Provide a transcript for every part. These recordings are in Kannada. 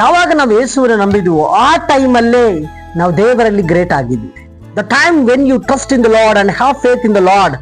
ಯಾವಾಗ ನಾವು ಯೇಸುವನ್ನು ನಂಬಿದ್ವೋ ಆ ಟೈಮಲ್ಲೇ ನಾವು ದೇವರಲ್ಲಿ great ಆಗಿದ್ವಿ. The time when you trust in the lord and have faith in the lord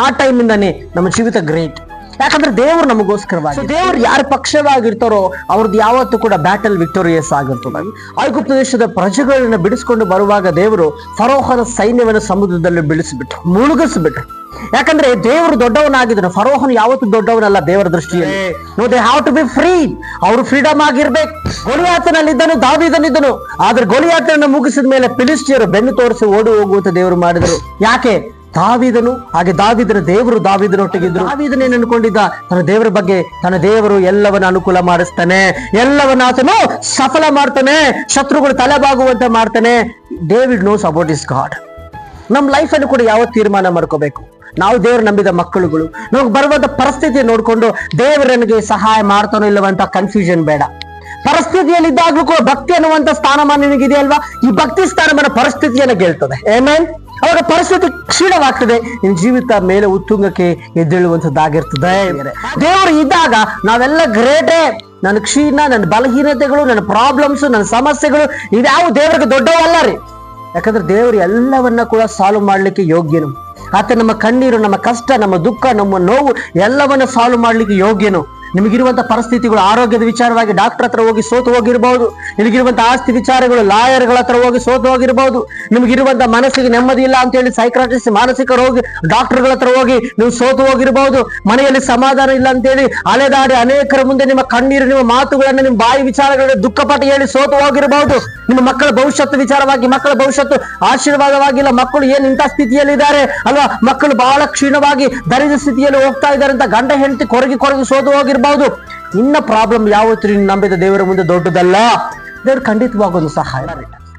ಆ ಟೈಮಿಂದಾನೇ ನಮ್ಮ ಜೀವಿತ ಗ್ರೇಟ್. ಯಾಕಂದ್ರೆ ದೇವರು ನಮಗೋಸ್ಕರವಾಗಿ ದೇವರು ಯಾರ ಪಕ್ಷವಾಗಿರ್ತಾರೋ ಅವ್ರದ್ದು ಯಾವತ್ತೂ ಕೂಡ ಬ್ಯಾಟಲ್ ವಿಕ್ಟೋರಿಯಸ್ ಆಗಿರ್ತದೆ. ಐಗುಪ್ತ ದೇಶದ ಪ್ರಜೆಗಳನ್ನ ಬಿಡಿಸ್ಕೊಂಡು ಬರುವಾಗ ದೇವರು ಫರೋಹನ ಸೈನ್ಯವನ್ನು ಸಮುದ್ರದಲ್ಲಿ ಬಿಡಿಸ್ಬಿಟ್ರು ಮುಳುಗಿಸ್ಬಿಟ್ರು. ಯಾಕಂದ್ರೆ ದೇವರು ದೊಡ್ಡವನಾಗಿದ್ರು ಫರೋಹನ್ ಯಾವತ್ತು ದೊಡ್ಡವನಲ್ಲ ದೇವರ ದೃಷ್ಟಿಯಲ್ಲಿ. No they have to be free ಅವರು ಫ್ರೀಡಮ್ ಆಗಿರ್ಬೇಕು. ಗೊಲಿಯಾತನಲ್ಲಿದ್ದನು ದಾವಿದನಿದ್ದನು. ಆದ್ರೆ ಗೊಲಿಯಾತನನ್ನು ಮುಗಿಸಿದ ಮೇಲೆ ಪಿಲಿಸ್ಟಿಯರು ಬೆನ್ನು ತೋರಿಸಿ ಓಡಿ ಹೋಗುವಂತ ದೇವರು ಮಾಡಿದರು. ಯಾಕೆ? ದಾವಿದನು, ಹಾಗೆ ದಾವಿದನ ದೇವರು ದಾವಿದನೊಟ್ಟಿಗಿದ್ರು ದಾವಿದನೇನು ಅನ್ಕೊಂಡಿದ್ದ ತನ್ನ ದೇವರ ಬಗ್ಗೆ, ತನ್ನ ದೇವರು ಎಲ್ಲವನ್ನ ಅನುಕೂಲ ಮಾಡಿಸ್ತಾನೆ. ಎಲ್ಲವನ್ನ ಆತನು ಸಫಲ ಮಾಡ್ತಾನೆ. ಶತ್ರುಗಳು ತಲೆಬಾಗುವಂತೆ ಮಾಡ್ತಾನೆ. David knows about is God ನಮ್ಮ ಲೈಫಲ್ಲಿ ಕೂಡ ಯಾವ ತೀರ್ಮಾನ ಮಾಡ್ಕೋಬೇಕು. ನಾವು ದೇವ್ರ ನಂಬಿದ ಮಕ್ಕಳುಗಳು. ನಮಗೆ ಬರುವಂತ ಪರಿಸ್ಥಿತಿ ನೋಡಿಕೊಂಡು ದೇವ್ರ ನನಗೆ ಸಹಾಯ ಮಾಡ್ತಾನೋ ಇಲ್ಲವಂತ ಕನ್ಫ್ಯೂಷನ್ ಬೇಡ. ಪರಿಸ್ಥಿತಿಯಲ್ಲಿ ಇದ್ದಾಗ್ಲೂ ಕೂಡ ಭಕ್ತಿ ಅನ್ನುವಂತ ಸ್ಥಾನಮಾನ ನಿನಗಿದೆಯಲ್ವಾ? ಈ ಭಕ್ತಿ ಸ್ಥಾನಮಾನ ಪರಿಸ್ಥಿತಿಯನ್ನ ಗೆಲ್ತದೆ. ಏಮೇನ್ ಅವಾಗ ಪರಿಸ್ಥಿತಿ ಕ್ಷೀಣವಾಗ್ತದೆ. ನಿನ್ ಜೀವಿತ ಮೇಲೆ ಉತ್ತುಂಗಕ್ಕೆ ಎದ್ದೇಳುವಂತದ್ದಾಗಿರ್ತದೆ ದೇವರು ಇದ್ದಾಗ ನಾವೆಲ್ಲ ಗ್ರೇಟೇ ನನ್ನ ಕ್ಷೀಣ ನನ್ನ ಬಲಹೀನತೆಗಳು ನನ್ನ ಪ್ರಾಬ್ಲಮ್ಸ್ ನನ್ನ ಸಮಸ್ಯೆಗಳು ಇದ್ಯಾವ ದೇವರಿಗೆ ದೊಡ್ಡವಲ್ಲ ರೀ. ಯಾಕಂದ್ರೆ ದೇವರು ಎಲ್ಲವನ್ನ ಕೂಡ ಸಾಲ್ವ್ ಮಾಡ್ಲಿಕ್ಕೆ ಯೋಗ್ಯನು. ಆತ ನಮ್ಮ ಕಣ್ಣೀರು, ನಮ್ಮ ಕಷ್ಟ, ನಮ್ಮ ದುಃಖ, ನಮ್ಮ ನೋವು ಎಲ್ಲವನ್ನ ಸಾಲ್ವ್ ಮಾಡ್ಲಿಕ್ಕೆ ಯೋಗ್ಯನು. ನಿಮಗಿರುವಂತ ಪರಿಸ್ಥಿತಿಗಳು ಆರೋಗ್ಯದ ವಿಚಾರವಾಗಿ ಡಾಕ್ಟರ್ ಹತ್ರ ಹೋಗಿ ಸೋತು ಹೋಗಿರ್ಬಹುದು ನಿಮಗಿರುವಂತ ಆಸ್ತಿ ವಿಚಾರಗಳು ಲಾಯರ್ಗಳ ಹತ್ರ ಹೋಗಿ ಸೋತು ಹೋಗಿರ್ಬಹುದು ನಿಮಗಿರುವಂತ ಮನಸ್ಸಿಗೆ ನೆಮ್ಮದಿ ಇಲ್ಲ ಅಂತ ಹೇಳಿ ಸೈಕ್ರಾಟಿಸ್ಟ್ ಮಾನಸಿಕ ರೋಗಿ ಡಾಕ್ಟರ್ಗಳ ಹತ್ರ ಹೋಗಿ ನೀವು ಸೋತು ಹೋಗಿರ್ಬಹುದು ಮನೆಯಲ್ಲಿ ಸಮಾಧಾನ ಇಲ್ಲ ಅಂತೇಳಿ ಅಲೆದಾಡಿ ಅನೇಕರ ಮುಂದೆ ನಿಮ್ಮ ಕಣ್ಣೀರು, ನಿಮ್ಮ ಮಾತುಗಳನ್ನ, ನಿಮ್ಮ ಬಾಯಿ ವಿಚಾರಗಳನ್ನ ದುಃಖಪಟ್ಟು ಹೇಳಿ ಸೋತು ಹೋಗಿರಬಹುದು ನಿಮ್ಮ ಮಕ್ಕಳ ಭವಿಷ್ಯತ್ ವಿಚಾರವಾಗಿ, ಮಕ್ಕಳ ಭವಿಷ್ಯತ್ತು ಆಶೀರ್ವಾದವಾಗಿಲ್ಲ. ಮಕ್ಕಳು ಏನ್ ಇಂಥ ಸ್ಥಿತಿಯಲ್ಲಿದ್ದಾರೆ ಅಲ್ವಾ? ಮಕ್ಕಳು ಬಹಳ ಕ್ಷೀಣವಾಗಿ ದರಿದ್ರ ಸ್ಥಿತಿಯಲ್ಲಿ ಹೋಗ್ತಾ ಇದ್ದಾರೆ ಅಂತ ಗಂಡ ಹೆಂಡತಿ ಕೊರಗಿ ಕೊರಗಿ ಸೋತು ಹೋಗಿರ್ಬಹುದು ನಿನ್ನ ಪ್ರಾಬ್ಲಮ್ ಯಾವತ್ತು ನೀನು ನಂಬಿದ ದೇವರ ಮುಂದೆ ದೊಡ್ಡದಲ್ಲ. ದೇವ್ರು ಖಂಡಿತವಾಗೊಂದು ಸಹಾಯ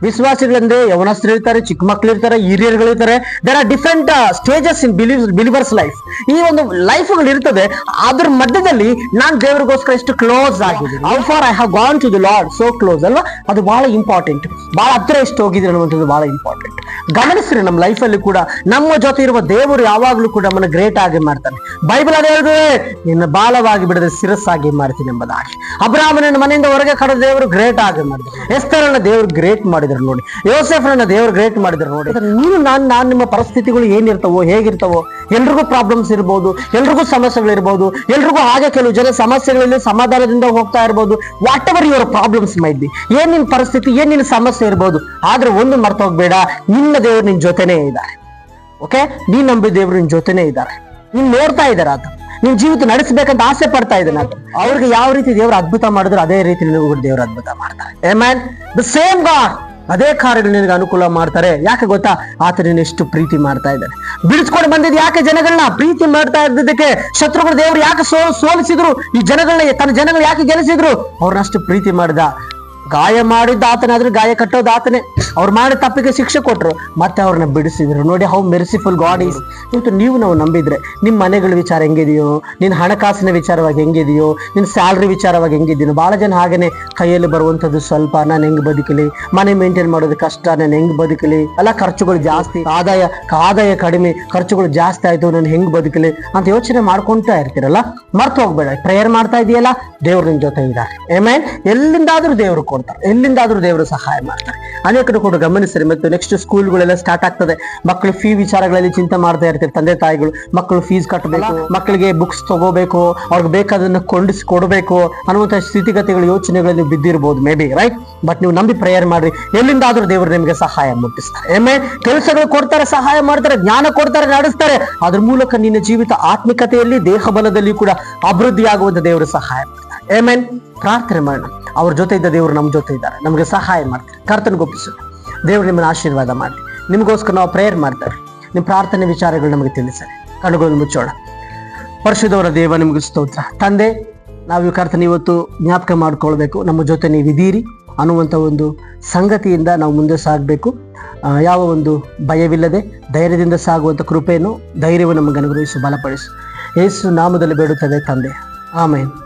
ವಿಶ್ವಾಸಿಗಳಂದ್ರೆ ಯವನಸ್ಥರು ಇರ್ತಾರೆ ಚಿಕ್ಕ ಮಕ್ಳು ಇರ್ತಾರೆ ಹಿರಿಯರುಗಳು ಇರ್ತಾರೆ there are different stages in believe believers life ಈ ಒಂದು ಲೈಫ್ಗಳು ಇರ್ತದೆ ಅದ್ರ ಮಧ್ಯದಲ್ಲಿ ನಾನ್ ದೇವರಿಗೋಸ್ಕರ ಎಷ್ಟು ಕ್ಲೋಸ್ ಆಗಿದೆ for I have gone to the lord so close ಅಲ್ವಾ? ಅದು ಬಹಳ ಇಂಪಾರ್ಟೆಂಟ್ ಬಹಳ ಹತ್ರ ಎಷ್ಟು ಹೋಗಿದ್ರೆ ಅನ್ನುವಂಥದ್ದು ಬಹಳ ಇಂಪಾರ್ಟೆಂಟ್ ಗಮನಿಸ್ರಿ ನಮ್ಮ ಲೈಫಲ್ಲಿ ಕೂಡ ನಮ್ಮ ಜೊತೆ ಇರುವ ದೇವರು ಯಾವಾಗಲೂ ಕೂಡ ನಮ್ಮನ್ನು ಗ್ರೇಟ್ ಆಗಿ ಮಾಡ್ತಾನೆ. ಬೈಬಲ್ ಅದು ಹೇಳಿದ್ರೆ ನಿನ್ನ ಬಾಲವಾಗಿ ಬಿಡದೆ ಶಿರಸ್ಸಾಗಿ ಮಾಡ್ತೀನಿ ಎಂಬುದಾಗಿ. ಅಬ್ರಾಹ್ಮನನ್ನು ಮನೆಯಿಂದ ಹೊರಗೆ ಕಡ ದೇವರು ಗ್ರೇಟ್ ಆಗಿ ಮಾಡಿದ್ರು. ಎಸ್ತರನ್ನ ದೇವರು ಗ್ರೇಟ್ ಮಾಡಿದ್ರು ನೋಡಿ. ಯೋಸೆಫ್ರನ್ನ ದೇವರು ಗ್ರೇಟ್ ಮಾಡಿದ್ರು ನೋಡಿ. ನೀನು ನಾನು ನಾನು ನಿಮ್ಮ ಪರಿಸ್ಥಿತಿಗಳು ಏನಿರ್ತಾವೋ, ಹೇಗಿರ್ತಾವೋ ಎಲ್ರಿಗೂ ಪ್ರಾಬ್ಲಮ್ಸ್ ಇರ್ಬೋದು, ಎಲ್ರಿಗೂ ಸಮಸ್ಯೆಗಳಿರ್ಬೋದು, ಎಲ್ರಿಗೂ ಹಾಗೆ ಕೆಲವು ಜನ ಸಮಸ್ಯೆಗಳಲ್ಲಿ ಸಮಾಧಾನದಿಂದ ಹೋಗ್ತಾ ಇರ್ಬೋದು. ವಾಟ್ ಎವರ್ ಯುವರ್ ಪ್ರಾಬ್ಲಮ್ಸ್ ಮೈದ್ವಿ ಏನ್ ನಿನ್ ಪರಿಸ್ಥಿತಿ, ಏನ್ ನಿನ್ ಸಮಸ್ಯೆ ಇರ್ಬೋದು, ಆದ್ರೆ ಒಂದು ಮರ್ತೋಗ್ಬೇಡ ನಿನ್ನ ದೇವರು ನಿನ್ ಜೊತೆನೇ ಇದ್ದಾರೆ. ಓಕೆ ನೀನ್ ನಂಬಿ ದೇವರು ನಿನ್ ಜೊತೆನೆ ಇದ್ದಾರೆ. ನೀನ್ ನೋಡ್ತಾ ಇದ್ದಾರೆ ಆತ. ನಿನ್ ಜೀವಿತ ನಡೆಸಬೇಕಂತ ಆಸೆ ಪಡ್ತಾ ಇದ್ದಾನೆ ಆತ. ಅವ್ರಿಗೆ ಯಾವ ರೀತಿ ದೇವರು ಅದ್ಭುತ ಮಾಡಿದ್ರು, ಅದೇ ರೀತಿ ನಿನಗೂ ದೇವ್ರ ಅದ್ಭುತ ಮಾಡ್ತಾರೆ. ಏ ಮ್ಯಾನ್ ದ ಸೇಮ್ ಗಾಡ್ ಅದೇ ಕಾರ್ಯಗಳು ನಿನಗೆ ಅನುಕೂಲ ಮಾಡ್ತಾರೆ. ಯಾಕೆ ಗೊತ್ತಾ? ಆತ ನೀನು ಎಷ್ಟು ಪ್ರೀತಿ ಮಾಡ್ತಾ ಇದ್ದಾನೆ. ಬಿಡಿಸ್ಕೊಂಡು ಬಂದಿದ್ದು ಯಾಕೆ ಜನಗಳನ್ನ ಪ್ರೀತಿ ಮಾಡ್ತಾ ಇದ್ದದಕ್ಕೆ ಶತ್ರುಗಳು ದೇವರು ಯಾಕೆ ಸೋ ಸೋಲಿಸಿದ್ರು? ಈ ಜನಗಳನ್ನ ತನ್ನ ಜನಗಳು ಯಾಕೆ ಗೆಲ್ಲಿಸಿದ್ರು? ಅವ್ರನ್ನಷ್ಟು ಪ್ರೀತಿ ಮಾಡಿದ ಗಾಯ ಮಾಡಿದ್ದ ಆತನಾದ್ರೆ ಗಾಯ ಕಟ್ಟೋದು ಆತನೇ. ಅವ್ರು ಮಾಡಿದ ತಪ್ಪಿಗೆ ಶಿಕ್ಷೆ ಕೊಟ್ರು, ಮತ್ತೆ ಅವ್ರನ್ನ ಬಿಡಿಸಿದ್ರು. ನೋಡಿ ಹೌ ಮೆರ್ಸಿಫುಲ್ ಗಾಡ್ ಈಸ್ ಇವತ್ತು ನೀವು ನಾವು ನಂಬಿದ್ರೆ ನಿಮ್ಮ ಮನೆಗಳ ವಿಚಾರ ಹೆಂಗಿದೆಯೋ ನಿನ್ನ ಹಣಕಾಸಿನ ವಿಚಾರವಾಗಿ ಹೆಂಗಿದೆಯೋ ನಿನ್ನ ಸ್ಯಾಲ್ರಿ ವಿಚಾರವಾಗಿ ಹೆಂಗಿದೆಯೋ ಬಹಳ ಜನ ಹಾಗೇನೆ ಕೈಯಲ್ಲಿ ಬರುವಂಥದ್ದು ಸ್ವಲ್ಪ ನಾನು ಹೆಂಗ್ ಬದುಕಲಿ? ಮನೆ ಮೇಂಟೈನ್ ಮಾಡೋದು ಕಷ್ಟ, ನಾನು ಹೆಂಗ್ ಬದುಕಲಿ? ಅಲ್ಲ, ಖರ್ಚುಗಳು ಜಾಸ್ತಿ, ಆದಾಯ ಆದಾಯ ಕಡಿಮೆ, ಖರ್ಚುಗಳು ಜಾಸ್ತಿ ಆಯ್ತು, ನಾನು ಹೆಂಗ್ ಬದುಕಲಿ? ಅಂತ ಯೋಚನೆ ಮಾಡ್ಕೊಂತಾ ಇರ್ತೀರಲ್ಲ? ಮರ್ತು ಹೋಗ್ಬೇಡ. ಪ್ರೇಯರ್ ಮಾಡ್ತಾ ಇದೆಯಲ್ಲ? ದೇವ್ರ ನಿನ್ ಜೊತೆ ಇದ್ದಾರೆ. ಏಮೇನ್ ಎಲ್ಲಿಂದಾದರೂ ದೇವರು ಕೊಡ್ತಾರೆ ಎಲ್ಲಿಂದಾದ್ರೂ ದೇವರು ಸಹಾಯ ಮಾಡ್ತಾರೆ. ಅನೇಕರು ಕೂಡ ಗಮನಿಸ್ತಾರೆ ಮತ್ತು ನೆಕ್ಸ್ಟ್ ಸ್ಕೂಲ್ಗಳೆಲ್ಲ ಸ್ಟಾರ್ಟ್ ಆಗ್ತದೆ. ಮಕ್ಕಳು ಫೀ ವಿಚಾರಗಳಲ್ಲಿ ಚಿಂತೆ ಮಾಡ್ತಾ ಇರ್ತಾರೆ ತಂದೆ ತಾಯಿಗಳು ಮಕ್ಕಳು ಫೀಸ್ ಕಟ್ಟಬೇಕು ಮಕ್ಕಳಿಗೆ ಬುಕ್ಸ್ ತಗೋಬೇಕು ಅವ್ರಿಗೆ ಬೇಕಾದನ್ನ ಕೊಂಡಿಸಿ ಕೊಡಬೇಕು ಅನ್ನುವಂಥ ಸ್ಥಿತಿಗತಿಗಳು ಯೋಚನೆಗಳಲ್ಲಿ ಬಿದ್ದಿರ್ಬೋದು ಮೇ ಬಿ ರೈಟ್ ಬಟ್ ನೀವು ನಂಬಿ ಪ್ರೇಯರ್ ಮಾಡ್ರಿ. ಎಲ್ಲಿಂದಾದ್ರೂ ದೇವರು ನಿಮಗೆ ಸಹಾಯ ಮುಟ್ಟಿಸ್ತಾರೆ. ಎಮ್ಮೆ ಕೆಲಸಗಳು ಕೊಡ್ತಾರೆ ಸಹಾಯ ಮಾಡ್ತಾರೆ ಜ್ಞಾನ ಕೊಡ್ತಾರೆ ನಡೆಸ್ತಾರೆ. ಅದ್ರ ಮೂಲಕ ನಿನ್ನ ಜೀವಿತ ಆತ್ಮಿಕತೆಯಲ್ಲಿ ದೇಹ ಬಲದಲ್ಲಿ ಕೂಡ ಅಭಿವೃದ್ಧಿ ಆಗುವಂತ ದೇವರು ಸಹಾಯ ಮಾಡ್ತಾರೆ. ಏಮೇನ್ ಪ್ರಾರ್ಥನೆ ಮಾಡೋಣ. ಅವ್ರ ಜೊತೆ ಇದ್ದ ದೇವರು ನಮ್ಮ ಜೊತೆ ಇದ್ದಾರೆ. ನಮಗೆ ಸಹಾಯ ಮಾಡ್ತಾರೆ. ಕರ್ತನಿಗೊಪ್ಪಿಸು ದೇವರು ನಿಮ್ಮನ್ನು ಆಶೀರ್ವಾದ ಮಾಡಿ. ನಿಮಗೋಸ್ಕರ ನಾವು ಪ್ರೇಯರ್ ಮಾಡ್ತಾರೆ. ನಿಮ್ಮ ಪ್ರಾರ್ಥನೆ ವಿಚಾರಗಳು ನಮಗೆ ತಿಳಿಸರಿ ಕಣ್ಣುಗಳನ್ನು ಮುಚ್ಚೋಣ. ಪರಿಶುದ್ಧವರ ದೇವ, ನಿಮಗೆ ಸ್ತೋತ್ರ. ತಂದೆ, ನಾವು ಕರ್ತನ ಇವತ್ತು ಜ್ಞಾಪಕ ಮಾಡ್ಕೊಳ್ಬೇಕು. ನಮ್ಮ ಜೊತೆ ನೀವಿದ್ದೀರಿ ಅನ್ನುವಂಥ ಒಂದು ಸಂಗತಿಯಿಂದ ನಾವು ಮುಂದೆ ಸಾಗಬೇಕು. ಯಾವ ಒಂದು ಭಯವಿಲ್ಲದೆ, ಧೈರ್ಯದಿಂದ ಸಾಗುವಂಥ ಕೃಪೆಯನ್ನು, ಧೈರ್ಯವನ್ನು ನಮಗೆ ಅನುಗ್ರಹಿಸಿ, ಬಲಪಡಿಸು. ಯೇಸು ನಾಮದಲ್ಲಿ ಬೇಡುತ್ತದೆ ತಂದೆ. ಆಮೇಲೆ